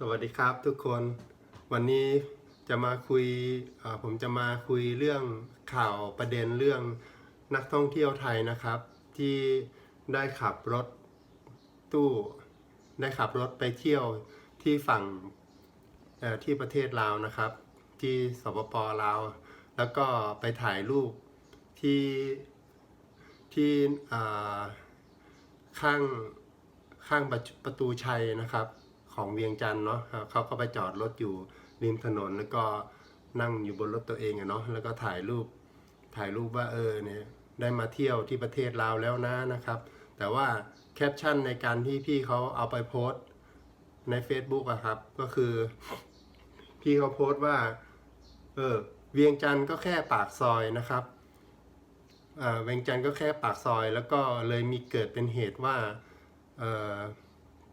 สวัสดีครับทุกคนวันนี้จะมาคุยผมจะมาคุยเรื่องข่าวประเด็นเรื่องนักท่องเที่ยวไทยนะครับ ที่ได้ขับรถตู้ได้ขับรถไปเที่ยวที่ฝั่งที่ประเทศลาวนะครับ ที่สปปลาว แล้วก็ไปถ่ายรูปที่ที่ข้างข้างประประตูชัยนะครับ ของเวียงจันทร์เนาะเขาก็ไปจอดรถอยู่ริมถนนแล้วก็นั่งอยู่บนรถตัวเองอะเนาะแล้วก็ถ่ายรูปถ่ายรูปว่าเออเนี่ยได้มาเที่ยวที่ประเทศลาวแล้วนะนะครับ แต่ว่าแคปชั่นในการที่พี่เขาเอาไปโพสต์ใน Facebook อะครับ ก็คือ พี่เขาโพสต์ว่า เออเวียงจันทร์ก็แค่ปากซอยนะครับอ่าเวียงจันทร์ก็แค่ปากซอย แล้วก็เลยมีเกิดเป็นเหตุว่าเออ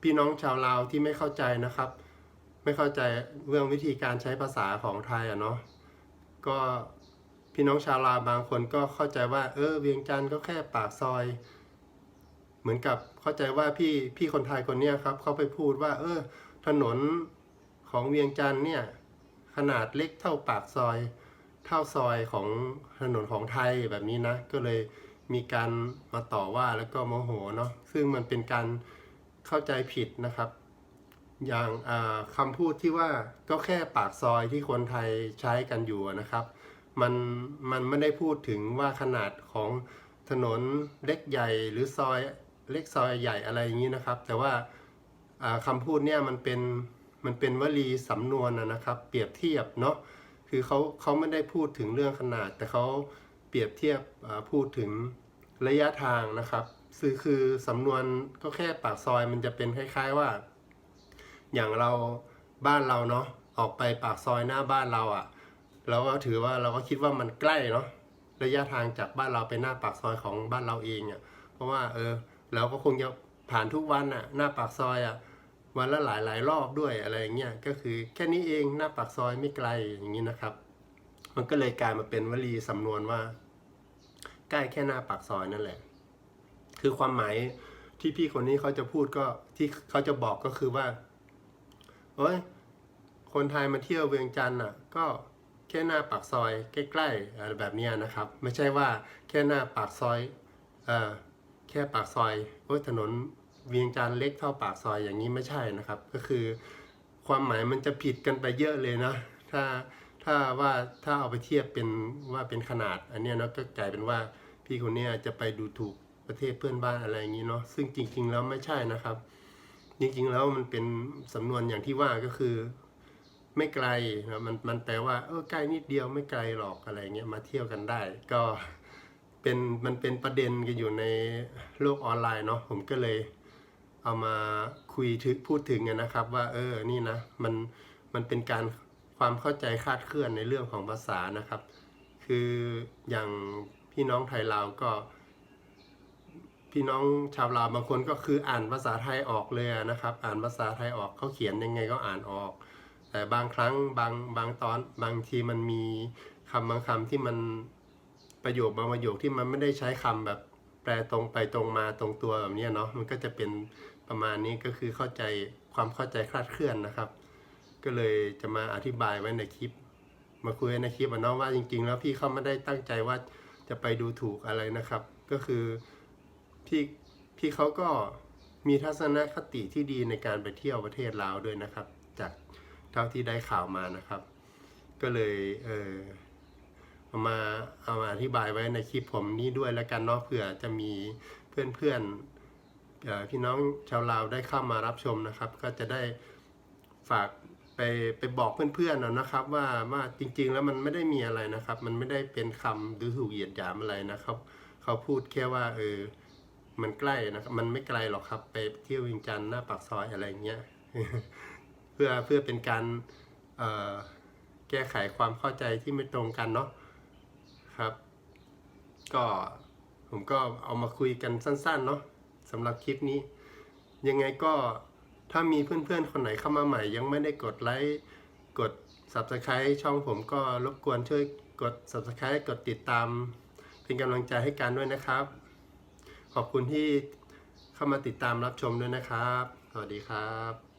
พี่น้องชาวลาวที่ไม่เข้าใจนะครับ ไม่เข้าใจเรื่องวิธีการใช้ภาษาของไทยอะเนาะก็พี่น้องชาวลาวบางคนก็เข้าใจว่า เออ เวียงจันทร์ก็แค่ปากซอย เหมือนกับเข้าใจว่าพี่พี่คนไทยคนเนี้ยครับเขาไปพูดว่า เออ ถนนของเวียงจันทร์เนี่ยขนาดเล็กเท่าปากซอย เท่าซอยของถนนของไทยแบบนี้นะ ก็เลยมีการมาต่อว่าแล้วก็โมโหเนาะซึ่งมันเป็นการ เข้าใจผิดนะครับ อย่างอ่าคำพูดที่ว่าก็แค่ปากซอยที่คนไทยใช้กันอยู่นะครับ มันมันไม่ได้พูดถึงว่าขนาดของถนนเล็กใหญ่หรือซอยเล็กซอยใหญ่อะไรอย่างนี้นะครับ แต่ว่าอ่าคำพูดเนี่ยมันเป็นมันเป็นวลีสำนวนนะครับ เปรียบเทียบเนาะคือเขาเขาไม่ได้พูดถึงเรื่องขนาด แต่เขาเปรียบเทียบพูดถึงระยะทางนะครับ คือคือสำนวนก็แค่ปากซอยมันจะเป็นคล้าย ๆว่า อย่างเราบ้านเราเนาะออกไปปากซอยหน้าบ้านเราอะ่ะ เราก็ถือว่าเราก็คิดว่ามันใกล้เนาะระยะทางจากบ้านเราไปหน้าปากซอยของบ้านเราเองอะ่ะเพราะว่าเออเราก็คงจะผ่านทุกวันอะ่ะ หน้าปากซอยอะ่ะวันละหลายหลายๆรอบด้วยอะไรอย่างเงี้ยก็คือแค่นี้เองหน้าปากซอยไม่ไกลอย่างนี้นะครับ มันก็เลยกลายมาเป็นวลีสำนวนว่า ใกล้แค่หน้าปากซอยนั่นแหละ คือความหมายที่พี่คนนี้เขาจะพูดก็ที่เขาจะบอกก็คือว่าโอ้ยคนไทยมาเที่ยวเวียงจันทร์อะ ก็แค่หน้าปากซอยใกล้ๆอะไรแบบนี้นะครับ ไม่ใช่ว่าแค่หน้าปากซอยเอ่อแค่ปากซอยโอ้ยถนนเวียงจันทร์เล็กเท่าปากซอยอย่างนี้ไม่ใช่นะครับ ก็คือความหมายมันจะผิดกันไปเยอะเลยนะถ้าถ้าว่าถ้าเอาไปเทียบเป็นว่าเป็นขนาด อันนี้เนาะก็กลายเป็นว่าพี่คนนี้จะไปดูถูก ประเทศเพื่อนบ้านอะไรอย่างนี้เนาะซึ่งจริง ๆ แล้วไม่ใช่นะครับ จริง ๆ แล้วมันเป็นสำนวนอย่างที่ว่าก็คือ ไม่ไกลนะมันมันแปลว่าเออใกล้นิดเดียวไม่ไกลหรอกอะไรเงี้ยมาเที่ยวกันได้ ก็เป็นมันเป็นประเด็นกันอยู่ในโลกออนไลน์เนาะผมก็เลยเอามาคุยถึงพูดถึงกันนะครับ ว่า เออนี่นะมันมันเป็นการความเข้าใจคลาดเคลื่อนในเรื่องของภาษานะครับ คืออย่างพี่น้องไทยลาวก็ พี่น้องชาวลาวบางคนก็คืออ่านภาษาไทยออกเลยนะครับ อ่านภาษาไทยออกเขาเขียนยังไงก็อ่านออก แต่บางครั้งบางบางตอนบางทีมันมีคำบางคำที่มันประโยคบางประโยคที่มันไม่ได้ใช้คำแบบแปลตรงไปตรงมาตรงตัวแบบนี้เนาะมันก็จะเป็นประมาณนี้ก็คือเข้าใจความเข้าใจคลาดเคลื่อนนะครับ ก็เลยจะมาอธิบายไว้ในคลิป มาคุยในคลิปอะเนาะว่าจริง ๆ แล้วพี่เขาไม่ได้ตั้งใจว่าจะไปดูถูกอะไรนะครับ ก็คือ พี่พี่เขาก็มีทัศนคติที่ดีในการไปเที่ยวประเทศลาวด้วยนะครับ จากเท่าที่ได้ข่าวมานะครับ ก็เลยเออเอามาเอามาอธิบายไว้ในคลิปผมนี้ด้วยแล้วกันเนาะเผื่อจะมีเพื่อนๆเอ่อพี่น้องชาวลาวได้เข้ามารับชมนะครับ ก็จะได้ฝากไปไปบอกเพื่อนๆนะนะครับ ว่าว่าจริง ๆ แล้วมันไม่ได้มีอะไรนะครับ มันไม่ได้เป็นคำดูถูกเหยียดหยามอะไรนะครับ เขาพูดแค่ว่าเออ มันใกล้นะครับ มันไม่ไกลหรอกครับ ไปเที่ยววิงจันทร์หน้าปากซอยอะไรเงี้ย เพื่อเพื่อเป็นการแก้ไขความเข้าใจที่ไม่ตรงกันเนาะครับ ก็ผมก็เอามาคุยกันสั้นๆเนาะสำหรับคลิปนี้ ยังไงก็ถ้ามีเพื่อนๆ คนไหนเข้ามาใหม่ ยังไม่ได้กดไลค์กด Subscribe ช่องผมก็รบกวนช่วยกด Subscribe กดติดตาม เป็นกำลังใจให้กันด้วยนะครับ ขอบคุณที่เข้ามาติดตามรับชมด้วยนะครับ สวัสดีครับ